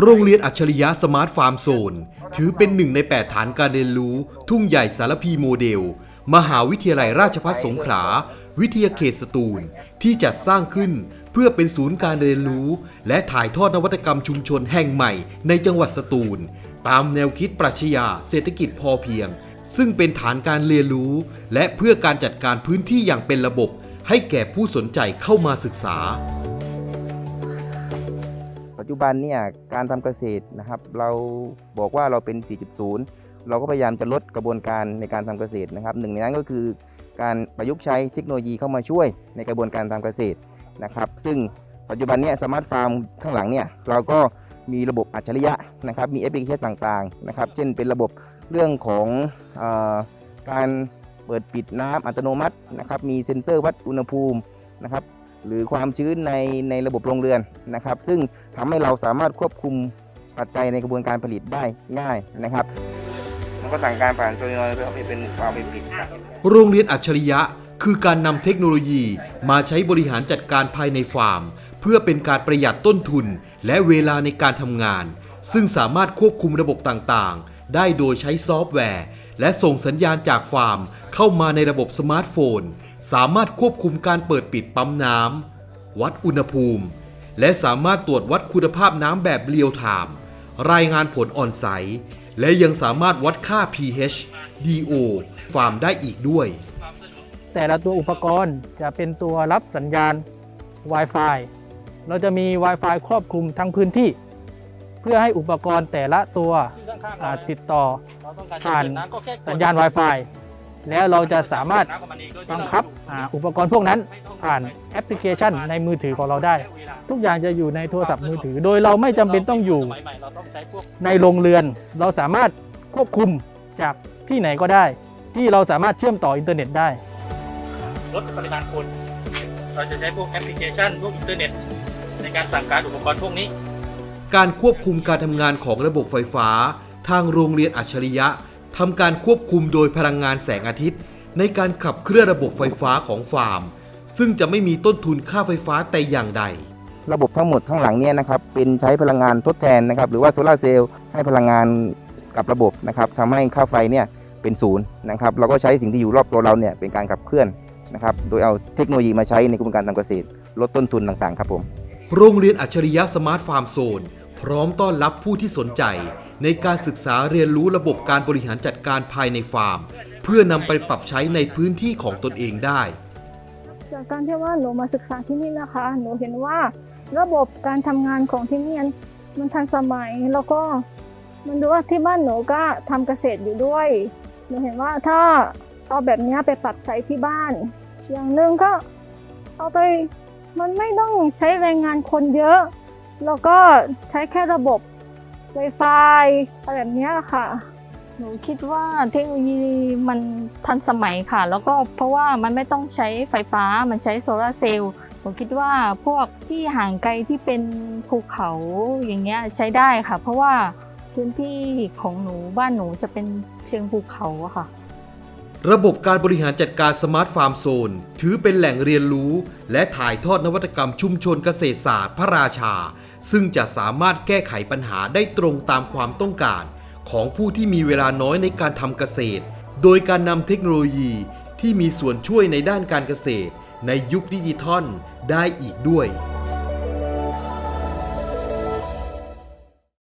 โรงเรียนอัจฉริยะสมาร์ทฟาร์มโซน ถือเป็นหนึ่งใน 8 ฐานการเรียนรู้ ทุ่งใหญ่สารพีโมเดล มหาวิทยาลัยราชภัฏสงขลา วิทยาเขตสตูล ที่จัดสร้างขึ้นเพื่อเป็นศูนย์การเรียนรู้ และถ่ายทอดนวัตกรรมชุมชนแห่งใหม่ในจังหวัดสตูล ตามแนวคิดปรัชญาเศรษฐกิจพอเพียง ซึ่งเป็นฐานการเรียนรู้ และเพื่อการจัดการพื้นที่อย่างเป็นระบบ ให้แก่ผู้สนใจเข้ามาศึกษา จจุบันเนี่ยการทำเกษตรนะครับ เราบอกว่าเราเป็น 4.0 เราก็พยายามจะลดกระบวนการในการทำเกษตรนะครับหนึ่งในนั้นก็คือการประยุกต์ใช้เทคโนโลยีเข้ามาช่วยในกระบวนการทำเกษตรนะครับ ซึ่งปัจจุบันเนี่ยสมาร์ทฟาร์มข้างหลังเนี่ยเราก็มีระบบอัจฉริยะนะครับ มีแอปพลิเคชันต่างๆนะครับ เช่นเป็นระบบเรื่องของออการเปิดปิดน้ำอัตโนมัตินะครับ มีเซ็นเซอร์วัดอุณหภูมินะครับ หรือความชื้นในในระบบโรงเรือนนะครับ ซึ่งทำให้เราสามารถควบคุมปัจจัยในกระบวนการผลิตได้ง่ายนะครับมันก็สั่งการผ่านโซลินอยเพื่อเอาไปเป็นเอาไปผลิตโรงเรียนอัจฉริยะคือการนำเทคโนโลยีมาใช้บริหารจัดการภายในฟาร์ม เพื่อเป็นการประหยัดต้นทุนและเวลาในการทำงาน ซึ่งสามารถควบคุมระบบต่างๆ ได้โดยใช้ซอฟต์แวร์ และส่งสัญญาณจากฟาร์มเข้ามาในระบบสมาร์ทโฟน สามารถควบคุมการเปิดปิดปั๊มน้ำวัดอุณหภูมิ และสามารถตรวจวัดคุณภาพน้ำแบบเรียลไทม์รายงานผลออนไซต์และยังสามารถวัดค่า pH DO ฟาร์มได้อีกด้วย แต่ละตัวอุปกรณ์จะเป็นตัวรับสัญญาณ Wi-Fi เราจะมี Wi-Fi ครอบคลุมทั้งพื้นที่ เพื่อให้อุปกรณ์แต่ละตัวติดต่อผ่านสัญญาณ Wi-Fi แล้วเราจะสามารถบังคับอ่าอุปกรณ์พวกนั้น ผ่านแอปพลิเคชันในมือถือของเราได้ ทุกอย่างจะอยู่ในโทรศัพท์มือถือ โดยเราไม่จำเป็นต้องอยู่ในโรงเรือน เราสามารถควบคุมจากที่ไหนก็ได้ ที่เราสามารถเชื่อมต่ออินเทอร์เน็ตได้ลดปริมาณคนเราจะใช้พวกแอปพลิเคชันพวกอินเทอร์เน็ต ในการสั่งการอุปกรณ์พวกนี้ การควบคุมการทำงานของระบบไฟฟ้า ทางโรงเรียนอัจฉริยะ ทำการควบคุมโดยพลังงานแสงอาทิตย์ ในการขับเคลื่อนระบบไฟฟ้าของฟาร์ม ซึ่งจะไม่มีต้นทุนค่าไฟฟ้าแต่อย่างใด ระบบทั้งหมดข้างหลังเนี่ยนะครับเป็นใช้พลังงานทดแทนนะครับหรือว่าโซลาร์เซลล์ให้พลังงานกับระบบนะครับทำให้ค่าไฟเนี่ยเป็นศูนย์นะครับเราก็ใช้สิ่งที่อยู่รอบตัวเราเนี่ยเป็นการขับเคลื่อนนะครับโดยเอาเทคโนโลยีมาใช้ในกระบวนการทำเกษตร ลดต้นทุนต่างๆครับผม โรงเรียนอัจฉริยะสมาร์ทฟาร์มโซน พร้อมต้อนรับผู้ที่สนใจ ในการศึกษาเรียนรู้ระบบการบริหารจัดการภายในฟาร์ม เพื่อนำไปปรับใช้ในพื้นที่ของตนเองได้ จากการที่ว่าหนูมาศึกษาที่นี่นะคะ หนูเห็นว่าระบบการทำงานของที่นี่มันทันสมัยแล้วก็มันดูว่าที่บ้านหนูก็ทำเกษตรอยู่ด้วย หนูเห็นว่าถ้าเอาแบบเนี้ยไปปรับใช้ที่บ้าน อย่างหนึ่งก็เอาไปมันไม่ต้องใช้แรงงานคนเยอะ แล้วก็ใช้แค่ระบบ Wi-Fi อะไรแบบนี้ค่ะ หนูคิดว่าเทคโนโลยีมันทันสมัยค่ะ แล้วก็เพราะว่ามันไม่ต้องใช้ไฟฟ้ามันใช้โซลาร์เซลล์หนูคิดว่าพวกที่ห่างไกลที่เป็นภูเขาอย่างเงี้ยใช้ได้ค่ะ เพราะว่าพื้นที่ของหนูบ้านหนูจะเป็นเชิงภูเขาอะค่ะ ระบบการบริหารจัดการสมาร์ทฟาร์มโซน ถือเป็นแหล่งเรียนรู้ และถ่ายทอดนวัตกรรมชุมชนเกษตรศาสตร์พระราชา ซึ่งจะสามารถแก้ไขปัญหาได้ตรงตามความต้องการ ของผู้ที่มีเวลาน้อยในการทำเกษตร โดยการนำเทคโนโลยีที่มีส่วนช่วยในด้านการเกษตร ในยุคดิจิทัลได้อีกด้วย